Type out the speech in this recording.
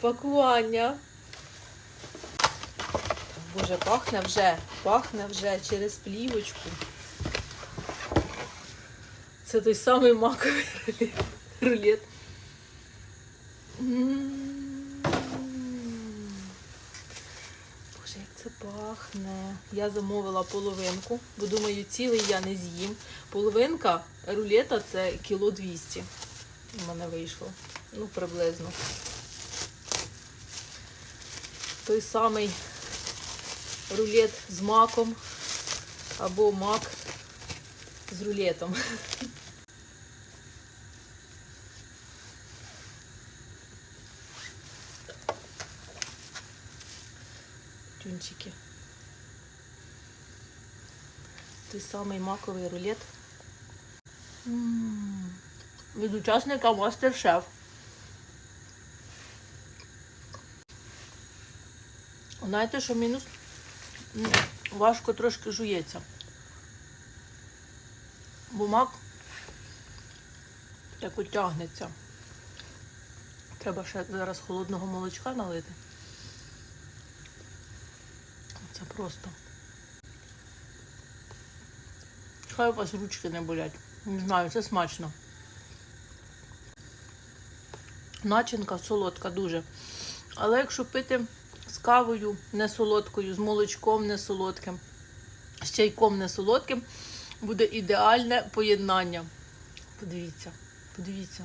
Пакування. Боже, пахне вже, пахне вже через плівочку. Це той самий маковий рулет. Боже, як це пахне. Я замовила половинку, бо думаю, цілий я не з'їм. Половинка рулета це кіло 200. У мене вийшло. Ну, приблизно. Той самий рулет з маком або мак з рулетом. Тюнчики. Той самий маковий рулет. М, Від учасника Мастер-Шеф. Знаєте, що мінус? Важко трошки жується. Бо мак як утягнеться. Треба ще зараз холодного молочка налити. Це просто. Хай у вас ручки не болять. Не знаю, це смачно. Начинка солодка дуже. Але якщо пити з кавою не солодкою, з молочком не солодким, з чайком не солодким, буде ідеальне поєднання. Подивіться, подивіться.